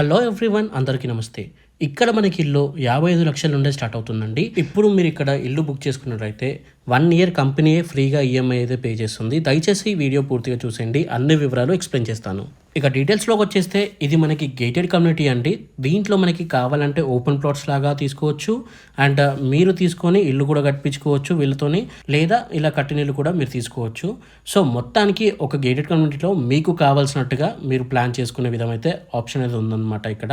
Hello everyone అందరికీ నమస్తే. ఇక్కడ మనకి ఇల్లు యాభై ఐదు లక్షల నుండే స్టార్ట్ అవుతుందండి. ఇప్పుడు మీరు ఇక్కడ ఇల్లు బుక్ చేసుకున్నట్లయితే వన్ ఇయర్ కంపెనీయే ఫ్రీగా ఈఎంఐ అయితే పే చేస్తుంది. దయచేసి వీడియో పూర్తిగా చూసేయండి. అన్ని వివరాలు ఎక్స్ప్లెయిన్ చేస్తాను. ఇక డీటెయిల్స్లోకి వచ్చేస్తే ఇది మనకి గేటెడ్ కమ్యూనిటీ అండి. దీంట్లో మనకి కావాలంటే ఓపెన్ ప్లాట్స్ లాగా తీసుకోవచ్చు. అండ్ uh, మీరు తీసుకొని ఇల్లు కూడా కట్టించుకోవచ్చు వీళ్ళతోని. లేదా ఇలా కట్టిన ఇల్లు కూడా మీరు తీసుకోవచ్చు. సో మొత్తానికి ఒక గేటెడ్ కమ్యూనిటీలో మీకు కావాల్సినట్టుగా మీరు ప్లాన్ చేసుకునే విధం అయితే ఆప్షన్ అనేది ఉందన్నమాట ఇక్కడ.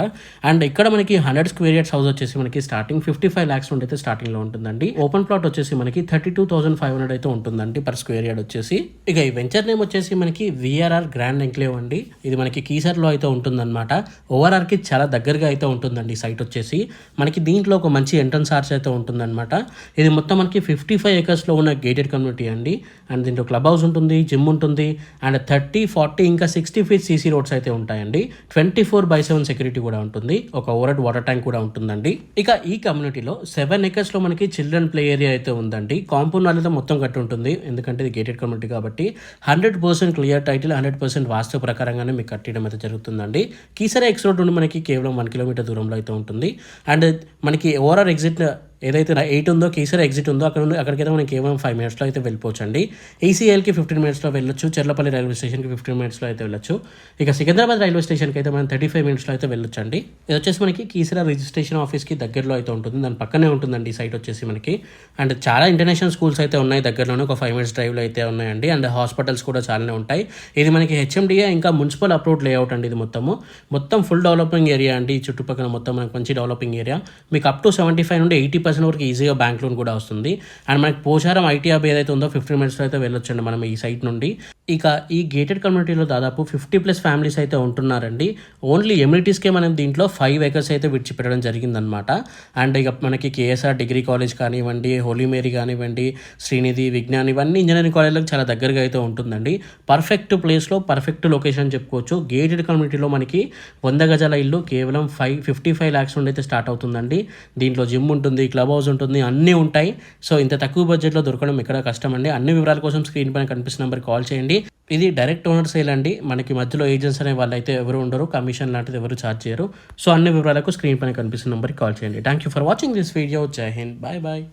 అండ్ ఇక్కడ మనకి హండ్రెడ్ స్క్వేర్ యార్డ్స్ హౌస్ వచ్చేసి మనకి స్టార్టింగ్ ఫిఫ్టీ ఫైవ్ ల్యాక్స్ నుండి అయితే స్టార్టింగ్లో ఉంటుందండి. ఓపెన్ ప్లాట్ వచ్చేసి మనకి thirty two thousand five hundred అయితే ఉంటుందండి పర్ స్క్వేర్ యార్డ్ వచ్చేసి. ఇక ఈ వెంచర్ నేమ్ వచ్చేసి మనకి విఆర్ఆర్ గ్రాండ్ ఎంక్లేవ్ అండి. ఇది మనకి కీసర్లో అయితే ఉంటుందన్నమాట. ఓవరాల్కి చాలా దగ్గరగా అయితే ఉంటుందండి సైట్ వచ్చేసి. మనకి దీంట్లో ఒక మంచి ఎంట్రన్స్ ఆర్చ్ అయితే ఉంటుందన్నమాట. ఇది మొత్తం మనకి ఫిఫ్టీ ఫైవ్ ఏకర్స్లో ఉన్న గేటెడ్ కమ్యూనిటీ అండి. అండ్ దీంట్లో క్లబ్ హౌస్ ఉంటుంది జిమ్ ఉంటుంది అండ్ థర్టీ ఫార్టీ ఇంకా సిక్స్టీ ఫీట్ సీసీ రోడ్స్ అయితే ఉంటాయండి. Twenty four by seven security కూడా ఉంటుంది. ఒక ఓవర్ వాటర్ ట్యాంక్ కూడా ఉంటుందండి. ఇక ఈ కమ్యూనిటీలో సెవెన్ ఏకర్స్లో మనకి చిల్డ్రన్ ప్లే ఏరియా అయితే ఉందండి. కాంపౌండ్ వాళ్ళతో మొత్తం కట్టి ఉంటుంది. ఎందుకంటే ఇది గేటెడ్ కమ్యూనిటీ కాబట్టి hundred percent clear title hundred percent vastu ప్రకారంగానే మీకు కట్టడం అయితే జరుగుతుందండి. కీసరా ఎక్స్ రోడ్ నుండి మనకి కేవలం వన్ కిలోమీటర్ దూరంలో అయితే ఉంటుంది. అండ్ మనకి ఓవరాల్ ఎగ్జిట్ ఏదైతే ఎయిట్ ఉందో కేసీఆర్ ఎగ్జిట్ ఉందో అక్కడ అక్కడికైతే మనం కేవలం ఫైవ్ మినిట్స్లో అయితే వెళ్ళిపోవచ్చు అండి ఈసీఎల్కి ఫిఫ్టీన్ మినిట్స్లో వెళ్ళొచ్చు చెర్లపల్లి రైల్వే స్టేషన్కి ఫిఫ్టీన్ మినిట్స్లో అయితే వెళ్ళొచ్చు. ఇక సికింద్రాబాద్ రైల్వే స్టేషన్కి అయితే మనం థర్టీ ఫైవ్ మినిట్స్లో అయితే వెళ్ళొచ్చు అండి ఇది వచ్చేసి మనకి కేసీఆర్ రిజిస్ట్రేషన్ ఆఫీస్కి దగ్గరలో అయితే ఉంటుంది. దాని పక్కనే ఉంటుందండి ఈ సైట్ వచ్చేసి మనకి. అండ్ చాలా ఇంటర్నేషనల్ స్కూల్స్ అయితే ఉన్నాయి దగ్గరలోనే ఒక ఫైవ్ మినిట్స్ డ్రైవ్లో అయితే ఉన్నాయండి. అండ్ హాస్పిటల్స్ కూడా చాలానే ఉంటాయి. ఇది మనకి హెచ్ఎండిఏ ఇంకా మున్సిపల్ అప్రూవ్డ్ లేఅవుట్ అండి ఇది మొత్తము. మొత్తం ఫుల్ డెవలపింగ్ ఏరియా అండి. ఈ చుట్టుపక్కల మొత్తం మనకి మంచి డెవలపింగ్ ఏరియా మీకు అప్ టు సెవెంటీ ఫైవ్ నుండి ఎయిటీ పర్సెంట్ వరకు ఈజీగా బ్యాంక్ లోన్ కూడా వస్తుంది. అండ్ మనకి పోచారం ఐటీ హబ్ ఏదైతే ఉందో ఫిఫ్టీన్ మినిట్స్లో అయితే వెళ్ళొచ్చండి మనం ఈ సైట్ నుండి. ఇక ఈ గేటెడ్ కమ్యూనిటీలో దాదాపు ఫిఫ్టీ ప్లస్ ఫ్యామిలీస్ అయితే ఉంటున్నారండి. ఓన్లీ ఎమ్యూనిటీస్కే మనం దీంట్లో ఫైవ్ ఎకర్స్ అయితే విడిచిపెట్టడం జరిగిందనమాట అండ్ ఇక మనకి కేఎస్ఆర్ డిగ్రీ కాలేజ్ కానివ్వండి హోలీ మేరీ కానివ్వండి శ్రీనిధి విజ్ఞాన్ ఇవన్నీ ఇంజనీరింగ్ కాలేజ్లకు చాలా దగ్గరగా అయితే ఉంటుందండి. పర్ఫెక్ట్ ప్లేస్లో పర్ఫెక్ట్ లొకేషన్ చెప్పుకోవచ్చు. గేటెడ్ కమ్యూనిటీలో మనకి వంద గజాల ఇల్లు కేవలం ఫైవ్ ఫిఫ్టీ ఫైవ్ ల్యాక్స్ నుండి అయితే స్టార్ట్ అవుతుందండి. దీంట్లో జిమ్ ఉంటుంది క్లబ్ హౌస్ ఉంటుంది అన్నీ ఉంటాయి. సో ఇంత తక్కువ బడ్జెట్లో దొరకడం ఇక్కడ కష్టం అండి అన్ని వివరాల కోసం స్క్రీన్ పైన కనిపిస్తున్న నెంబర్ కాల్ చేయండి. ఇది డైరెక్ట్ ఓనర్ సేల్ అండి. మనకి మధ్యలో ఏజెంట్స్ అనే వాళ్ళు అయితే ఎవరు ఉండరు కమిషన్ లాంటిది ఎవరు ఛార్జ్ చేయరు. సో అన్ని వివరాలకు స్క్రీన్ పైన కనిపిస్తున్న నెంబర్కి కాల్ చేయండి. Thank you for watching this video జై హింద్ బాయ్ బాయ్